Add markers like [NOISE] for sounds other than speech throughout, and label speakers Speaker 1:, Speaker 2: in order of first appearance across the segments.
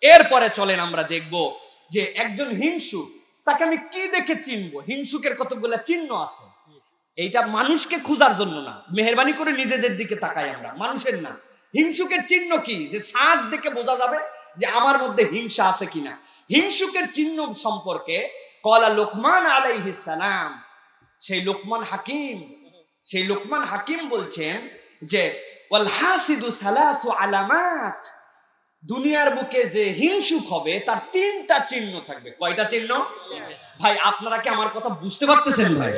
Speaker 1: এরপরে চলেন আমরা দেখব যে একজন হিংসুক, তাকে আমি কি দেখে চিনব? হিংসুকের কতগুলা চিহ্ন আছে? এইটা মানুষকে খোঁজার জন্য না, মেহরবানি করে নিজেদের দিকে তাকাই আমরা, মানুষের না। হিংসুকের চিহ্ন কি? যে সাজ দেখে বোঝা যাবে যে আমার মধ্যে হিংসা আছে কিনা। হিংসুকের চিহ্ন সম্পর্কে কলা লোকমান সালাম, সেই লোকমান হাকিম, সেই লোকমান হাকিম বলছেন যে, ওয়াল হাসিদু সালাসু আলামাত দুনিয়ার বুকে যে হিংসুক হবে, তার তিনটা চিহ্ন থাকবে। কয়টা চিহ্ন? ভাই, আপনারা কি আমার কথা বুঝতে পারতেছেন ভাই?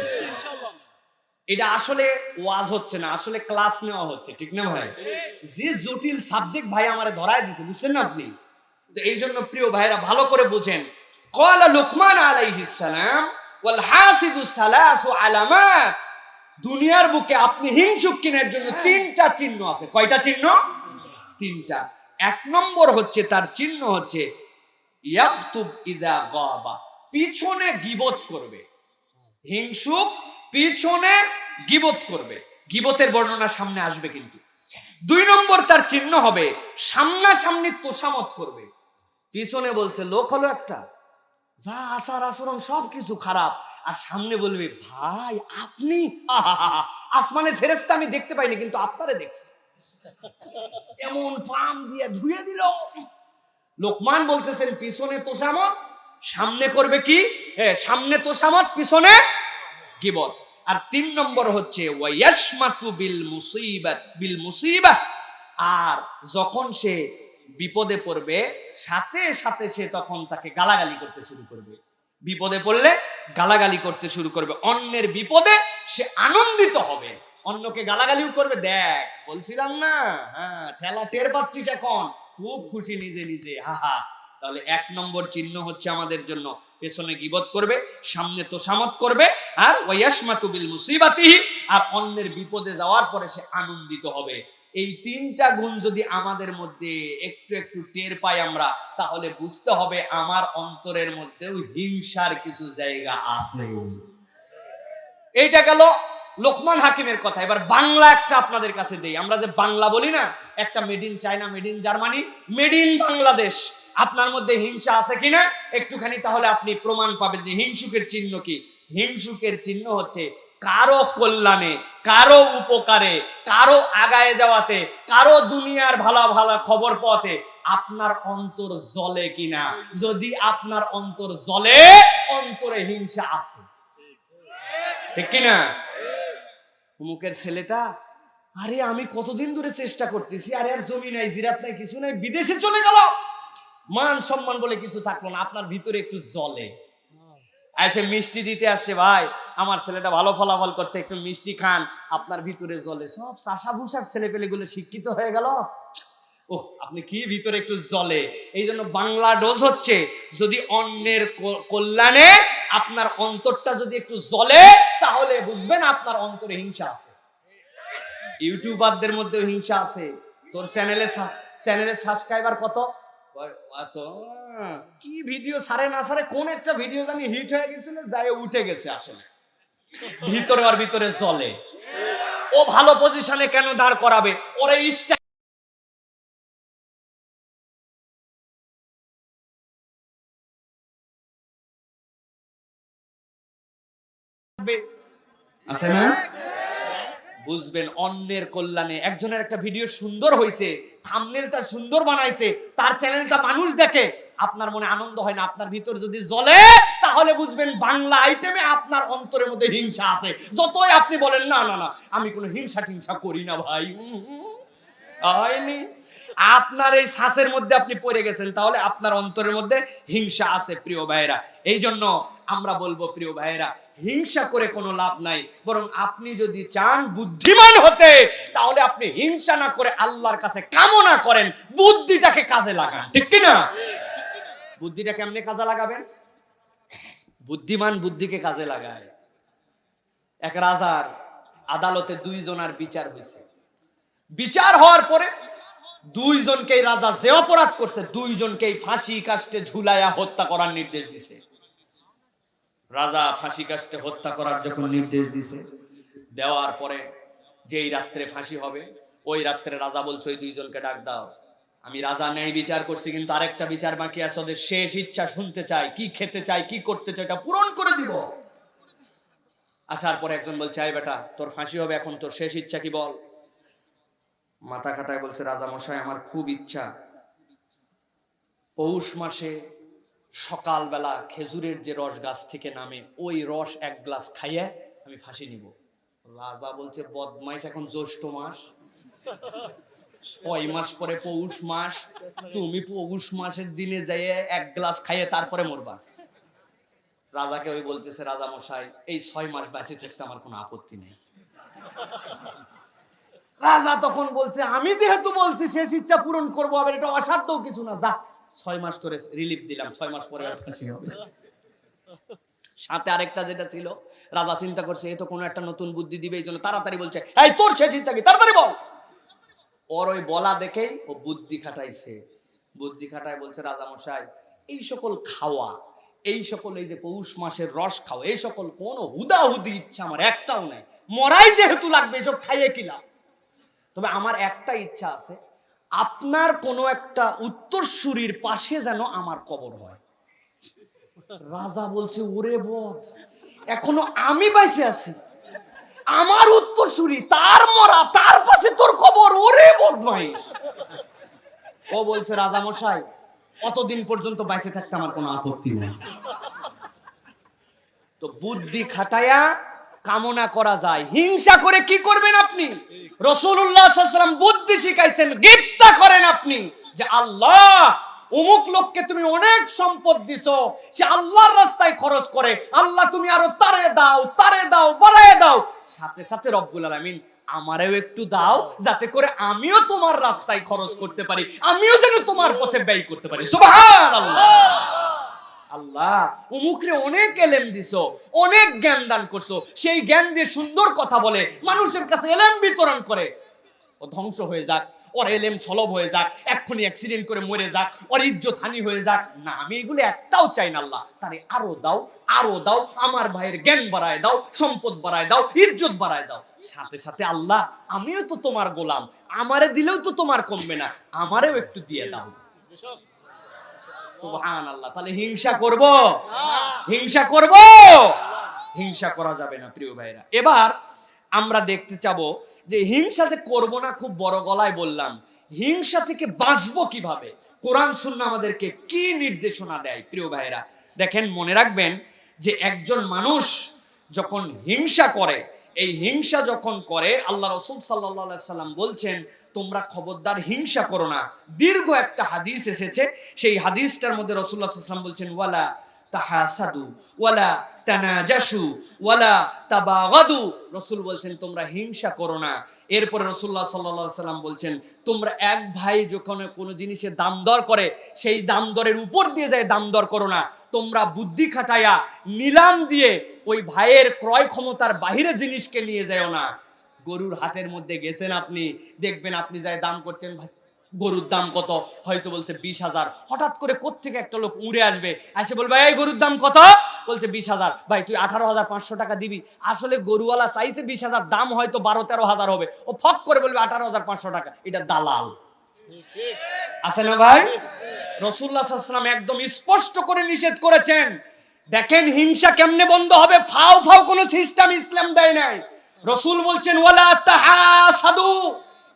Speaker 1: এটা আসলে ওয়াজ হচ্ছে না, আসলে ক্লাস নেওয়া হচ্ছে, ঠিক না ভাই? যে জটিল সাবজেক্ট ভাই আমারে ধরায় দিছে, বুঝছেন না আপনি? তো এই জন্য প্রিয় ভাইরা ভালো করে বুঝেন। কলা লোকমান আলাইহিস সালাম, ওয়াল হাসিদু সালাসু আলামাত। দুনিয়ার বুকে আপনি হিংসুক কিনার জন্য তিনটা চিহ্ন আছে। কয়টা চিহ্ন? তিনটা। এক নম্বর হচ্ছে, তার চিহ্ন হচ্ছে পিছনে গিবত করবে। হিংসুক পিছনে গিবত করবে। গিবতের বর্ণনা সামনে আসবে কিন্তু। দুই নম্বর তার চিহ্ন হবে, সামনাসামনি তোষামত করবে। পিছনে বলছে, লোক হলো একটা। যা আচার আচরণ সব কিছু খারাপ। আর সামনে বলবে, ভাই, আপনি? আসমানের ফেরেস্তা আমি দেখতে পাইনি, কিন্তু আপনারে দেখছি। এমন ফার্ম দিয়ে ধুয়ে দিল। লোকমান বলতেছেন, পিছনে তোষামত, সামনে করবে কি? হ্যাঁ সামনে তোষামত, পিছনে গিবত আর তিন নম্বর হচ্ছে ওয়াইয়াসমাতু বিল মুসিবাত, বিল মুসিবাহ। আর যখন সে বিপদে পড়বে, সাথে সাথে সে তখন তাকে গালাগালি করতে শুরু করবে। বিপদে পড়লে গালাগালি করতে শুরু করবে। অন্যের বিপদে সে আনন্দিত হবে। অন্যকে গালাগালিও করবে দেখ বলছিলাম না হ্যাঁ ঠেলা টের পাচ্ছিস এখন খুব খুশি নিজে নিজে হা হা। তাহলে এক নম্বর চিহ্ন হচ্ছে আমাদের জন্য পেছনে গিবত করবে সামনে তোষামত করবে আর ওয়াসমাতু বিল মুসিবাতিহি আর অন্যের বিপদে যাওয়ার পরে সে আনন্দিত হবে। এই তিনটা গুণ যদি আমাদের মধ্যে একটু একটু টের পাই আমরা তাহলে বুঝতে হবে আমার অন্তরের মধ্যেও হিংসার কিছু জায়গা আছে। এইটা গেল লোকমান হাকিমের কথা। এবার বাংলা একটা আপনাদের কাছে দেই। আমরা যে বাংলা বলি না, একটা made in China made in Germany made in Bangladesh আপনার মধ্যে হিংসা আছে কিনা একটুখানি তাহলে আপনি প্রমাণ পাবেন যে হিংসুকের চিহ্ন কি। হিংসুকের চিহ্ন হচ্ছে কারও কল্যাণে, কারও উপকারে, কারও আগায় যাওয়াতে, কারও দুনিয়ার ভালো ভালো খবর পাওয়াতে আপনার অন্তর জ্বলে কিনা যদি আপনার অন্তর জ্বলে, অন্তরে হিংসা আছে। ঠিক কিনা অমুকের ছেলেটা, আরে, আমি কতদিন ধরে চেষ্টা করতেছি, আরে, আর জমি নাই, জিরাত নাই, কিছু নাই, বিদেশে চলে গেল। মান সম্মান বলে কিছু থাকল না, আপনার ভিতরে একটু জলে এসে মিষ্টি দিতে আসছে, ভাই, আমার ছেলেটা ভালো ফলাফল করছে, একটু মিষ্টি খান, আপনার ভিতরে জলে সব চাষা ভুষার ছেলে পেলেগুলো শিক্ষিত হয়ে গেল। ও আপনি কি ভিতরে একটু জলে এই জন্য বাংলা ডোজ হচ্ছে, যদি অন্যের কল্যাণে আপনার অন্তরটা যদি একটু জ্বলে তাহলে বুঝবেন আপনার অন্তরে হিংসা আছে। ইউটিউবারদের মধ্যেও হিংসা আছে। তোর চ্যানেলে চ্যানেলে সাবস্ক্রাইবার কত? কি ভিডিও সারে না সারে কোন একটা ভিডিও জানি হিট হয়ে গেছিল যাই উঠে গেছে আসলে। ভিতরে আর ভিতরে চলে ও ভালো পজিশনে কেন দাঁড় করাবে? ওরে ইস্টা আছে না? বুঝবেন, অন্যের কল্যাণে। একজনের একটা ভিডিও সুন্দর হয়েছে থামনেলটা সুন্দর বানাইছে, তার চ্যানেলটা মানুষ দেখে আপনার মনে আনন্দ হয় না। আপনার ভিতর যদি জ্বলে, তাহলে বুঝবেন বাংলা আইটেমে আপনার অন্তরের মধ্যে হিংসা আছে। যতই আপনি বলেন, না না না, আমি কোনো হিংসা টিংসা করি না ভাই। হয়নি আপনার এই শ্বাসের মধ্যে আপনি পড়ে গেছেন, তাহলে আপনার অন্তরের মধ্যে হিংসা আছে প্রিয় ভাইরা এই জন্য আমরা বলব, প্রিয় ভাইরা হিংসা করে কোনো লাভ নাই। বরং আপনি যদি চান বুদ্ধিমান হতে, তাহলে আপনি হিংসা না করে আল্লাহর কাছে কামনা করেন, বুদ্ধিটাকে কাজে লাগান। ঠিক কি না? বুদ্ধিটা কেমনে কাজে লাগাবেন? বুদ্ধিমান বুদ্ধিকে কাজে লাগায়। এক রাজার আদালতে দুইজনার বিচার হয়েছে। বিচার হওয়ার পরে দুইজনকেই রাজা যে অপরাধ করছে, দুইজনকেই ফাঁসি কাষ্টে ঝুলাইয়া হত্যা করার নির্দেশ দিছে। রাজা ফাঁসি কাষ্টে হত্যা করার যখন নির্দেশ দিছে, দেওয়ার পরে যেই রাত্রে ফাঁসি হবে, ওই রাত্রে রাজা বলছে, ওই দুইজনকে ডাক দাও। আমি রাজা ন্যায় বিচার করছি, কিন্তু আরেকটা বিচার বাকি আছে। ওদের শেষ ইচ্ছা শুনতে চাই, কি খেতে চাই, কি করতে চাই, এটা পূরণ করে দিব। আসার পরে একজন বলছে আই বেটা, তোর ফাঁসি হবে, এখন তোর শেষ ইচ্ছা কি বল? মাথা খাটায় বলছে রাজা মশাই আমার খুব ইচ্ছা। পৌষ মাসে সকালবেলা খেজুরের যে রস গাছ থেকে নামে, ওই রস এক গ্লাস খাইয়ে আমি ফাঁসি নিব। রাজা বলছে, বদমাইশ এখন জ্যৈষ্ঠ মাস। ছয় মাস পরে পৌষ মাস, তুমি পৌষ মাসের দিনে যাইয়ে এক গ্লাস খাইয়ে তারপরে মরবা। রাজাকে ওই বলতেছে রাজা মশাই এই ছয় মাস বেঁচে থাকতে আমার কোনো আপত্তি নেই। রাজা তখন বলছে আমি যেহেতু বলছি শেষ ইচ্ছা পূরণ করব আবার এটা অসাধ্যও কিছু না যা। ছয় মাস ধরে রিলিফ দিলাম ছয় মাস পরে আর ফাঁসি হবে [LAUGHS] সাথে আরেকটা যেটা ছিল রাজা চিন্তা করছে এ তো কোনো একটা নতুন বুদ্ধি দিবে এই জন্য তাড়াতাড়ি বলছে এই তোর শেষ ইচ্ছা কি? তাড়াতাড়ি বল। ওর ওই বলা দেখেই ও বুদ্ধি খাটাইছে। বুদ্ধি খাটায় বলছে রাজা মশাই এই সকল খাওয়া এই সকল এই যে পৌষ মাসের রস খাওয়া এই সকল কোনো হুদাহুদি ইচ্ছা আমার একটাও নাই। মরাই যেহেতু লাগবে এসব খাইয়ে কি লাভ? তবে আমার একটা ইচ্ছা আছে, আপনার কোনো একটা উত্তরসূরির পাশে যেন আমার কবর হয়। রাজা বলছে, ওরে বধ এখনও আমি বাইসে আছি। আমার উত্তরসূরি, তার মরা, তার পাশে তোর কবর, ওরে বধ বদমাইশ ও বলছে, রাজা মশাই, অতদিন পর্যন্ত বাইসে থাকতে আমার কোনো আপত্তি নেই। তো বুদ্ধি খাটায়া কামনা করা যায়। হিংসা করে কি করবেন আপনি? রসুল্লাহাম বুদ্ধি শিখাইছেন, গিফতা করেন আপনি যে আল্লাহ অমুক লোককে তুমি অনেক সম্পদ দিছো, সে আল্লাহর রাস্তায় খরচ করে, আল্লাহ তুমি আরও তারে দাও তারে দাও, বাড়ায় দাও। সাথে সাথে রব্বুল আলামিন আমারেও একটু দাও, যাতে করে আমিও তোমার রাস্তায় খরচ করতে পারি, আমিও যেন তোমার পথে ব্যয় করতে পারি। সুবহানাল্লাহ। আল্লাহ উমুকরে অনেক এলেম দিছো, অনেক জ্ঞান দান করছ। সেই জ্ঞান দিয়ে সুন্দর কথা বলে, মানুষের কাছে এলেম বিতরণ করে। ও ধ্বংস হয়ে যাক, ওর এলেম সলভ হয়ে যাক, এক্ষুনি অ্যাক্সিডেন্ট করে মরে যাক, ওর ইজ্জত হানি হয়ে যাক। না, আমি এগুলো একটাও চাই না, আল্লাহ। তারে আরও দাও আরও দাও, আমার ভাইয়ের জ্ঞান বাড়ায় দাও, সম্পদ বাড়ায় দাও, ইজ্জত বাড়ায় দাও। সাথে সাথে, আল্লাহ, আমিও তো তোমার গোলাম, আমারে দিলেও তো তোমার কমবে না, আমারেও একটু দিয়ে দাও। সুবহান আল্লাহ তাহলে হিংসা করব? হিংসা করব? হিংসা করা যাবে না প্রিয় ভাইরা। এবার আমরা দেখতে চাবো যে হিংসা যে করব না খুব বড় গলায় বললাম হিংসা থেকে বাঁচবো কীভাবে? কোরআন সুন্নাহ আমাদেরকে কি নির্দেশনা দেয় প্রিয় ভাইরা? দেখেন মনে রাখবেন যে একজন মানুষ যখন হিংসা করে এই হিংসা যখন করে আল্লাহ রসুল সাল্লাহ সাল্লাম বলছেন তোমরা খবরদার হিংসা করো না। দীর্ঘ একটা হাদিস এসেছে, সেই হাদিসটার মধ্যে রসুল্লাহ সাল্লাম বলছেন, ওয়ালা তাহাসাদু, ওয়ালা তানাজাসু, ওয়ালা তাবাগাদু। রসুল বলছেন, তোমরা হিংসা করো না। এরপরে রসুল্লাহ সাল্লাহ সাল্লাম বলছেন, তোমরা এক ভাই যখন কোনো জিনিসের দাম দর করে, সেই দাম দরের উপর দিয়ে যায়, দাম দর করো না। তোমরা বুদ্ধি খাটাইয়া নিলাম দিয়ে ওই ভাইয়ের ক্রয় ক্ষমতার বাহিরে জিনিসকে নিয়ে যাও না। গরুর হাটের মধ্যে গেছেন আপনি, দেখবেন আপনি যাই দাম করছেন, ভাই, গরুর দাম কত? হয়তো বলছে বিশ হাজার। হঠাৎ করে কোত্থেকে একটা লোক উড়ে আসবে, এসে বলবে, এই গরুর দাম কত? বলছে বিশ হাজার। ভাই, তুই আঠারো হাজার পাঁচশো টাকা দিবি। আসলে গরুওয়ালা চাইছে বিশ হাজার, দাম হয়তো বারো তেরো হাজার হবে। ও ফক করে বলবে, আঠারো হাজার পাঁচশো টাকা। এটা দালাল। আছে না ভাই? রসুল্লাহ সাল্লাম একদম স্পষ্ট করে নিষেধ করেছেন। দেখেন হিংসা কেমনে বন্ধ হবে? ফাও ফাও কোনো সিস্টেম ইসলাম দেয় নাই। রসুল বলছেন ওয়ালা তাহাসাদু।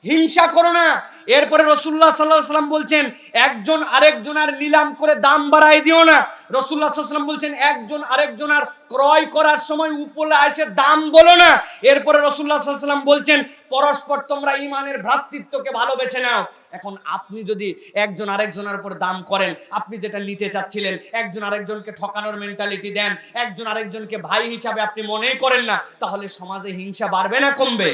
Speaker 1: হিংসা করো না। এরপরে রসুল্লাহ সাল্লাহ সাল্লাম বলছেন, একজন আরেকজনের নিলাম করে দাম বাড়াই দিও না। রসুল্লাহ সাল্লাম বলছেন, একজন আরেকজনের ক্রয় করার সময় উপলে এসে দাম বলো না। এরপরে রসুল্লাহ সাল্লাম বলছেন, পরস্পর তোমরা ইমানের ভ্রাতৃত্বকে ভালোবেসে নাও। এখন আপনি যদি একজন আরেকজনের উপর দাম করেন, আপনি যেটা নিতে চাচ্ছিলেন, একজন আরেকজনকে ঠকানোর মেন্টালিটি দেন, একজন আরেকজনকে ভাই হিসাবে আপনি মনেই করেন না, তাহলে সমাজে হিংসা বাড়বে না, কমবে।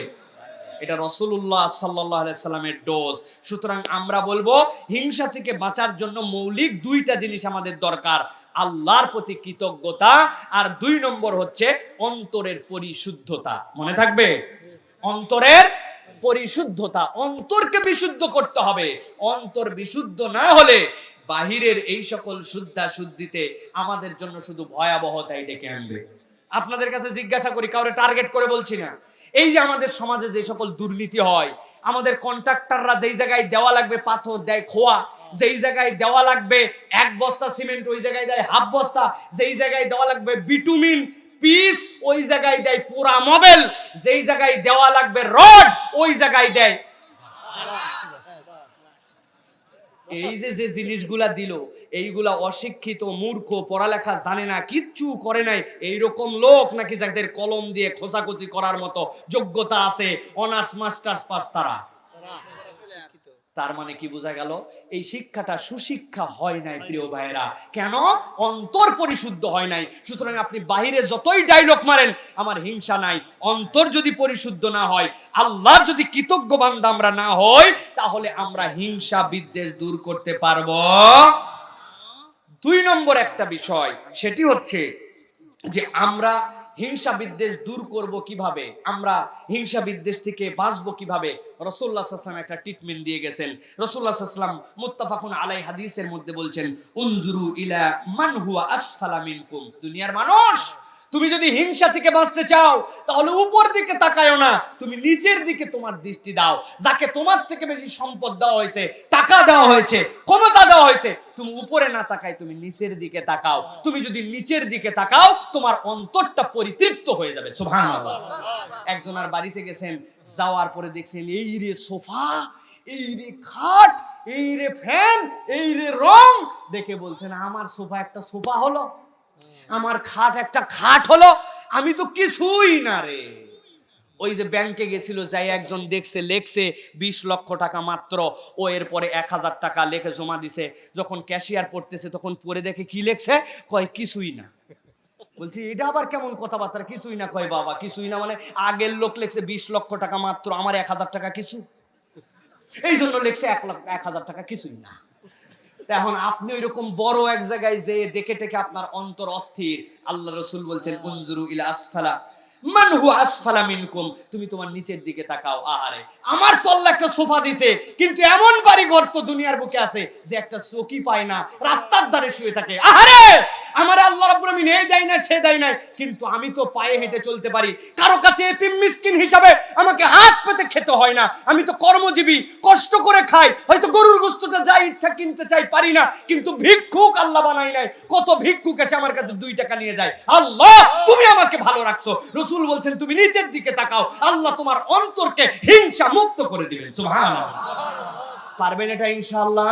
Speaker 1: এটা রসুল্লাহ সাল্লাহ সাল্লামের ডোজ সুতরাং আমরা বলব, হিংসা থেকে বাঁচার জন্য মৌলিক দুইটা জিনিস আমাদের দরকার। আল্লাহর প্রতি কৃতজ্ঞতা আর দুই নম্বর হচ্ছে অন্তরের পরিশুদ্ধতা। মনে থাকবে? অন্তরের পরিশুদ্ধতা। অন্তরকে বিশুদ্ধ করতে হবে। অন্তর বিশুদ্ধ না হলে বাহিরের এই সকল শুদ্ধা শুদ্ধিতে আমাদের জন্য শুধু ভয়াবহতাই ডেকে আনবে। আপনাদের কাছে জিজ্ঞাসা করি, কাউরে টার্গেট করে বলছি না। এই যে আমাদের সমাজে যে সকল দুর্নীতি হয়, আমাদের কন্ট্রাক্টররা যেই জায়গায় দেওয়া লাগবে পাথর দেয় খোয়া, যেই জায়গায় দেওয়া লাগবে এক বস্তা সিমেন্ট ওই জায়গায় দেয় হাফ বস্তা, যেই জায়গায় দেওয়া লাগবে বিটুমিন পিস ওই জায়গায় দেয় পুরা মবেল যেই জায়গায় দেওয়া লাগবে রড ওই জায়গায় দেয় এই যে যে জিনিসগুলা দিল, এইগুলা অশিক্ষিত, মূর্খ, পড়ালেখা জানে না, কিচ্ছু করে নাই, এইরকম লোক নাকি যাদের কলম দিয়ে খোঁচাখুচি করার মতো যোগ্যতা আছে অনার্স মাস্টার্স পাস তারা। তার মানে কি বোঝা গেল? এই শিক্ষাটা সুশিক্ষা হয় নাই, প্রিয় ভাইয়েরা। কেন? অন্তর পরিশুদ্ধ হয় নাই। সুতরাং আপনি বাহিরে যতই ডায়লগ মারেন, আমার হিংসা নাই। অন্তর যদি পরিশুদ্ধ না হয়, আল্লাহর যদি কৃতজ্ঞ বান্দা আমরা না হই, তাহলে আমরা হিংসা বিদ্বেষ দূর করতে পারব। দুই নম্বর একটা বিষয়, সেটি হচ্ছে যে আমরা হিংসা বিদ্বেষ দূর করব কীভাবে? আমরা হিংসা বিদ্বেষ থেকে বাঁচব কীভাবে? রসুল্লাহ সাল্লাম একটা ট্রিটমেন্ট দিয়ে গেছেন। রসুল্লাহ সাল্লাম মুত্তাফাকুন আলাই হাদিসের মধ্যে বলছেন, উনজুরু ইলা মান হুয়া আসফালা মিনকুম। দুনিয়ার মানুষ তুমি যদি হিংসা থেকে বাঁচতে চাও, তাহলে উপর দিকে তাকায়ও না। তুমি নিচের দিকে তোমার দৃষ্টি দাও। যাকে তোমার থেকে বেশি সম্পদ দেওয়া হয়েছে, টাকা দেওয়া হয়েছে, ক্ষমতা দেওয়া হয়েছে, তুমি উপরে না তাকাই তুমি নিচের দিকে তাকাও। তুমি যদি নিচের দিকে তাকাও, তোমার অন্তরটা পরিতৃপ্ত হয়ে যাবে। সুবহানাল্লাহ। একজনের বাড়িতে গেছেন, যাওয়ার পরে দেখছেন, এই রে সোফা, এই রে খাট, এই রে ফ্যান, এই রে রং। দেখে বলছেন, আমার সোফা একটা সোফা হলো। আমার খাট, একটা খাট হলো, আমি তো কিছুই না রে। ওই যে ব্যাংকে গেছিল, যাই একজন দেখছে, লেখছে, বিশ লক্ষ টাকা মাত্র। ও এরপরে এক হাজার টাকা লেখে জমা দিছে। যখন ক্যাশিয়ার পড়তেছে, তখন পরে দেখে কি লেখছে? কয়, কিছুই না। বলছি, এটা আবার কেমন কথাবার্তা কিছুই না। কয়, বাবা, কিছুই না মানে আগের লোক লেখছে বিশ লক্ষ টাকা মাত্র, আমার এক হাজার টাকা কিছু। এই জন্য লেখছে এক লক্ষ, এক হাজার টাকা কিছুই না। এখন আপনি ওই রকম বড় এক জায়গায় যে দেখে টেকে আপনার অন্তর অস্থির। আল্লাহ রসুল বলছেন, উনজুরু ইলা আসফালা মানহু আসফালা মিনকুম। তুমি তোমার নিচের দিকে তাকাও, আহারে। আমার তল্লা একটা সোফা দিছে, কিন্তু এমন বাড়ি ঘর তো দুনিয়ার বুকে আছে যে একটা চকি পায় না, রাস্তার ধারে শুয়ে থাকে। আহারে! আমার আল্লাহ রাব্বুল আমিন এই দেয় না সে দেয় না কিন্তু আমি তো পায়ে হেঁটে চলতে পারি। কারও কাছে এতিম মিসকিন হিসাবে আমাকে হাত পেতে খেতে হয় না। আমি তো কর্মজীবী, কষ্ট করে খাই। হয়তো গরুর গোস্তটা যা ইচ্ছা কিনতে চাই, পারি না। কিন্তু ভিক্ষুক আল্লাহ বানাই নাই। কত ভিক্ষুক আছে আমার কাছে দুই টাকা নিয়ে যায়। আল্লাহ, তুমি আমাকে ভালো রাখছো। রসুল বলছেন, তুমি নিচের দিকে তাকাও। আল্লাহ তোমার অন্তরকে হিংসা মুক্ত করে দিবেন। সুবহানাল্লাহ। পারবেন এটা ইনশাআল্লাহ?